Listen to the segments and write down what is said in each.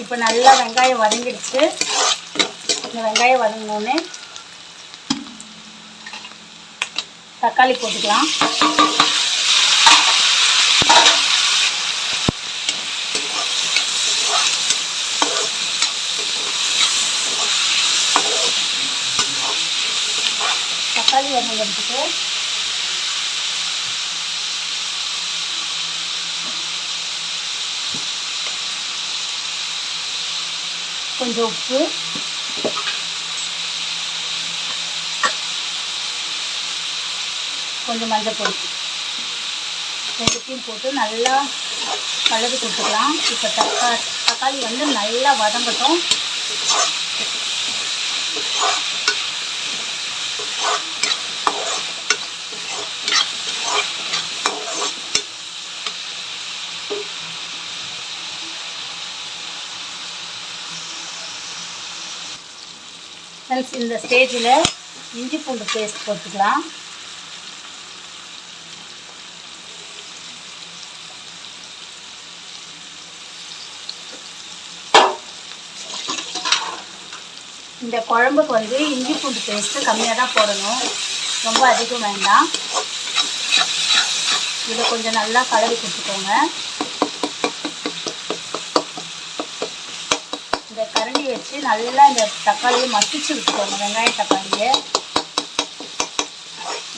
இப்போ நல்லா வெங்காயம் வதங்கிடுச்சு. இந்த வெங்காயம் வதங்கினோடனே தக்காளி போட்டுக்கலாம். தக்காளி வதங்கிறதுக்கு கொஞ்சம் உப்பு. கொஞ்சம் மஞ்சள் பொடி ரெண்டுத்தையும் போட்டு நல்லா கலந்து கொடுத்துக்கலாம். இப்போ தக்காளி தக்காளி வந்து நல்லா வதங்கட்டும். ஃப்ரெண்ட்ஸ் இந்த ஸ்டேஜில் இஞ்சி பூண்டு பேஸ்ட் போட்டுக்கலாம். இந்த குழம்புக்கு வந்து இஞ்சி பூண்டு பேஸ்ட்டு கம்மியாக தான் போடணும். ரொம்ப அதிகம் வேண்டாம். இதை கொஞ்சம் நல்லா கலரி கொடுத்துக்கோங்க. கரண்டி வச்சு நல்லா இந்த தக்காளியை மசிச்சு விட்டுக்கோங்க வெங்காயம் தக்காளியை.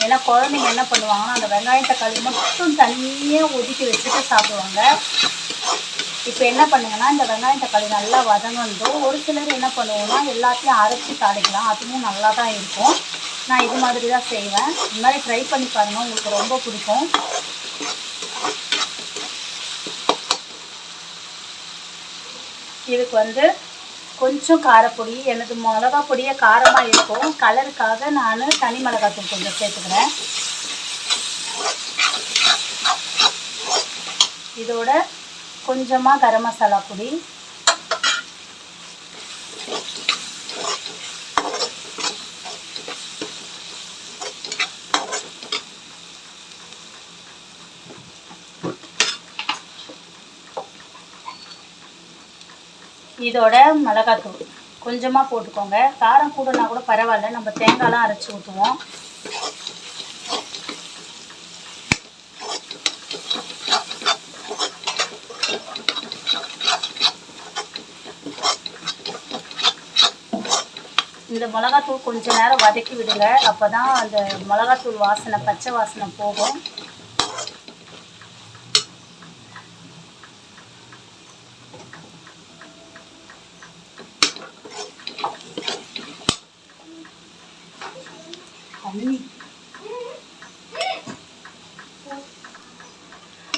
ஏன்னா குழந்தைங்க என்ன பண்ணுவாங்கன்னா அந்த வெங்காயம் தக்காளி மட்டும் தனியாக ஒதுக்கி வச்சுட்டு சாப்பிடுவாங்க. இப்போ என்ன பண்ணுங்கன்னா இந்த வெங்காயம் தக்காளி நல்லா வதங்கணும் ஒரு சிலர் என்ன பண்ணுவோம்னா எல்லாத்தையும் அரைச்சி தாளிக்கலாம். அதுவும் நல்லா தான் இருக்கும். நான் இது மாதிரி தான் செய்வேன். இந்த மாதிரி ட்ரை பண்ணி பாருங்கள் உங்களுக்கு ரொம்ப பிடிக்கும். இதுக்கு வந்து கொஞ்சம் காரப்பொடி எனது மிளகா பொடியே காரமாக இருக்கும். கலருக்காக நான் தனி மிளகாத்தூள் கொஞ்சம் சேர்த்துக்கிறேன். இதோட கொஞ்சமாக கரம் மசாலா பொடி இதோட மிளகாத்தூள் கொஞ்சமாக போட்டுக்கோங்க. காரம் கூடனா கூட பரவாயில்ல. நம்ம தேங்காய்லாம் அரைச்சி ஊற்றுவோம் இந்த மிளகாத்தூள் கொஞ்ச நேரம் வதக்கி விடுங்க. அப்போ தான் அந்த மிளகாத்தூள் வாசனை பச்சை வாசனை போகும்.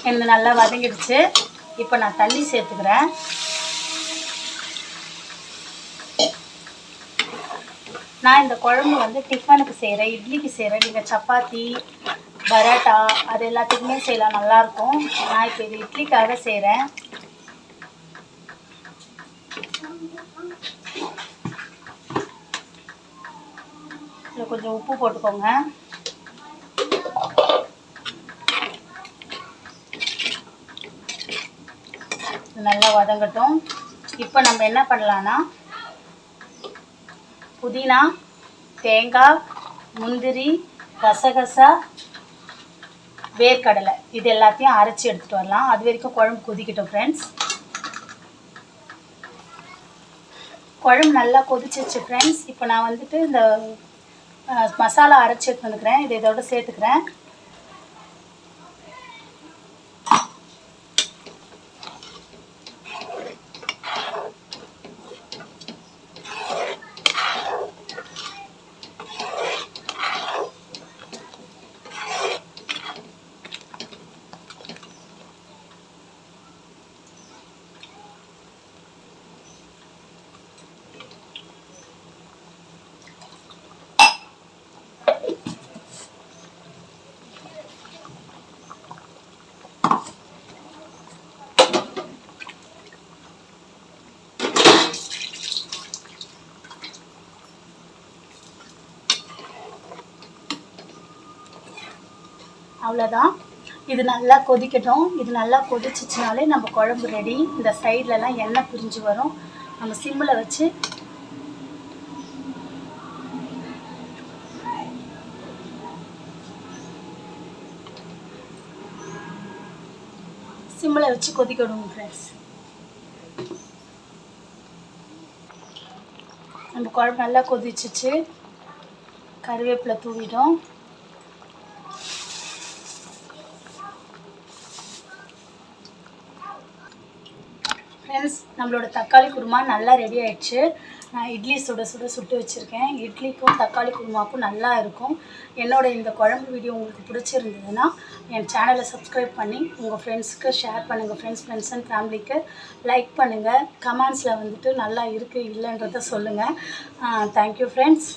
எனக்கு நல்லா வதங்கிடுச்சு. இப்போ நான் தண்ணி சேர்த்துக்கிறேன். நான் இந்த குழம்பு வந்து டிஃபனுக்கு செய்கிறேன் இட்லிக்கு செய்கிறேன் நீங்கள் சப்பாத்தி பரோட்டா அது எல்லாத்துக்குமே செய்யலாம் நல்லாயிருக்கும். நான் இப்போ இது இட்லிக்காக செய்கிறேன் இதில் கொஞ்சம் உப்பு போட்டுக்கோங்க. நல்லா வதங்கட்டும். இப்போ நம்ம என்ன பண்ணலான்னா புதினா தேங்காய் முந்திரி கசகசா வேர்க்கடலை இது எல்லாத்தையும் அரைச்சி எடுத்துகிட்டு வரலாம். அது வரைக்கும் குழம்பு கொதிக்கட்டும் ஃப்ரெண்ட்ஸ் குழம்பு நல்லா கொதிச்சிச்சு ஃப்ரெண்ட்ஸ் இப்போ நான் வந்துட்டு இந்த மசாலா அரைச்சி எடுத்து வந்துக்கிறேன் இதை இதோட சேர்த்துக்கிறேன். அவ்வளோதான் இது நல்லா கொதிக்கட்டும். இது நல்லா கொதிச்சிச்சினாலே நம்ம குழம்பு ரெடி இந்த சைட்லலாம் எண்ணெய் பிரிஞ்சு வரும். நம்ம சிம்மில் வச்சு சிம்மில் வச்சு கொதிக்கணும் ஃப்ரெண்ட்ஸ் நம்ம குழம்பு நல்லா கொதிச்சிச்சு. கருவேப்பிலை தூவிடும் ஃப்ரெண்ட்ஸ் நம்மளோட தக்காளி குருமா நல்லா ரெடி ஆயிடுச்சு. நான் இட்லி சுட சுட சுட்டு வச்சுருக்கேன். இட்லிக்கும் தக்காளி குருமாக்கும் நல்லா இருக்கும். என்னோட இந்த குழம்பு வீடியோ உங்களுக்கு பிடிச்சிருந்ததுன்னா என் சேனலை சப்ஸ்கிரைப் பண்ணி உங்கள் ஃப்ரெண்ட்ஸுக்கு ஷேர் பண்ணுங்கள் ஃப்ரெண்ட்ஸ் ஃப்ரெண்ட்ஸ் அண்ட் ஃபேமிலிக்கு லைக் பண்ணுங்கள் கமெண்ட்ஸில் வந்துட்டு நல்லா இருக்குது இல்லைன்றத சொல்லுங்கள் தேங்க்யூ ஃப்ரெண்ட்ஸ்